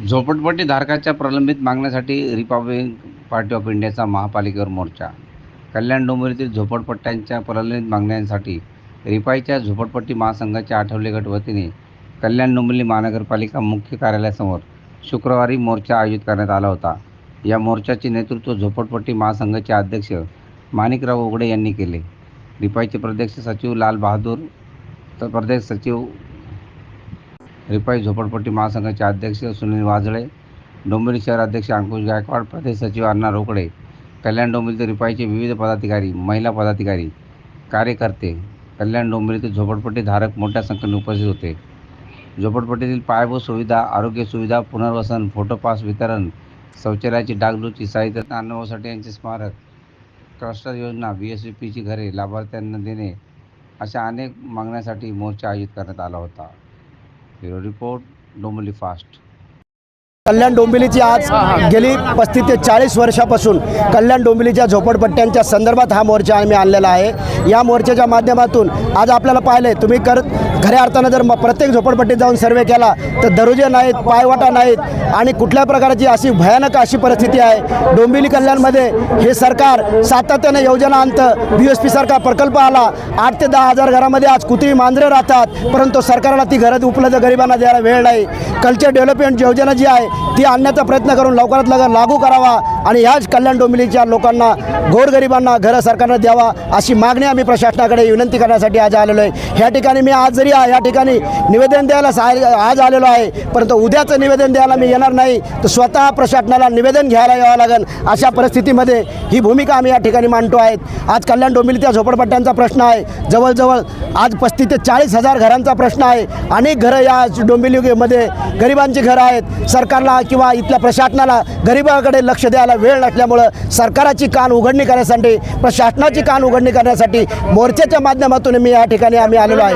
झोपडपट्टी धारकाच्या प्रलंबित मागण्यासाठी रिपब्लिक पार्टी ऑफ इंडियाचा महापालिकेवर मोर्चा. कल्याण डोंबिवलीतील झोपडपट्ट्यांच्या प्रलंबित मागण्यांसाठी रिपाईच्या झोपडपट्टी महासंघाच्या आठवले गट वतीने कल्याण डोंबिवली महानगरपालिका मुख्य कार्यालयासमोर शुक्रवारी मोर्चा आयोजित करण्यात आला होता. या मोर्चाचे नेतृत्व झोपडपट्टी महासंघाचे अध्यक्ष माणिकराव उघडे यांनी केले. रिपाईचे प्रदेश सचिव लाल बहादूर तर प्रदेश सचिव रिपाई झोपडपट्टी महासंघाचे अध्यक्ष सुनील वाजळे डोंबिवली शहर अध्यक्ष अंकुश गायकवाड प्रदेश सचिव अण्णा रोकडे कल्याण डोंबिवलीतील रिपाईचे विविध पदाधिकारी महिला पदाधिकारी कार्यकर्ते कल्याण डोंबिवलीतील झोपडपट्टी धारक मोठ्या संख्येने उपस्थित होते. झोपडपट्टीतील पायाभूत सुविधा आरोग्य सुविधा पुनर्वसन फोटो पास वितरण शौचालयाची डागडुची साहित्य अनुभवासाठी यांचे स्मारक क्लस्टर योजना बी एस पीची घरे लाभार्थ्यांना देणे अशा अनेक मागण्यासाठी मोर्चा आयोजित करण्यात आला होता. your report normally fast. कल्याण डोंबिवलीची आज गेली पस्तीस ते चाळीस वर्षापासून कल्याण डोंबिवलीच्या झोपडपट्ट्यांच्या संदर्भात हा मोर्चा आम्ही आणलेला आहे. या मोर्चाच्या माध्यमातून आज आपल्याला पाहिलं आहे तुम्ही कर खऱ्या अर्थानं जर म- प्रत्येक झोपडपट्टीत जाऊन सर्वे केला तर दरुजे नाहीत पायवाटा नाहीत आणि कुठल्या प्रकारची अशी भयानक अशी परिस्थिती आहे. डोंबिवली कल्याणमध्ये हे सरकार सातत्याने योजना आणतं बी एस पी सारखा प्रकल्प आला आठ ते दहा हजार घरामध्ये आज कुत्री मांजरं राहतात परंतु सरकारला ती घरं उपलब्ध गरिबांना द्यायला वेळ नाही. कल्चर डेव्हलपमेंट योजना जी आहे ती आणण्याचा प्रयत्न करून लवकरात लवकर लागू करावा आणि ह्याच कल्याण डोंबिवलीच्या लोकांना गोरगरिबांना घरं सरकारनं द्यावा अशी मागणी आम्ही प्रशासनाकडे विनंती करण्यासाठी आज आलेलो आहे. ह्या ठिकाणी मी आज जरी या ठिकाणी निवेदन द्यायला आज आलेलो आहे परंतु उद्याचं निवेदन द्यायला मी येणार नाही. तर स्वतः प्रशासनाला निवेदन घ्यायला यावं लागेल. अशा परिस्थितीमध्ये ही भूमिका आम्ही या ठिकाणी मांडतो आहेत आज कल्याण डोंबिवलीच्या झोपडपट्ट्यांचा प्रश्न आहे. जवळजवळ आज पस्तीस ते चाळीस हजार घरांचा प्रश्न आहे. अनेक घरं या डोंबिवलीमध्ये गरिबांची घरं आहेत. सरकार सरकारला किंवा इथल्या प्रशासनाला गरिबाकडे लक्ष द्यायला वेळ नसल्यामुळं सरकाराची कान उघडणी करण्यासाठी प्रशासनाची कान उघडणी करण्यासाठी मोर्चाच्या माध्यमातून मी या ठिकाणी आम्ही आलेलो आहे.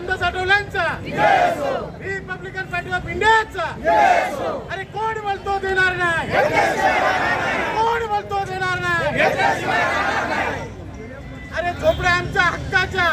रामदास आठवल्यांचा रिपब्लिकन पार्टी ऑफ इंडियाचा अरे कोण बोलतो देणार नाही? कोण बोलतो देणार नाही? अरे झोपड्या आमच्या हक्काच्या.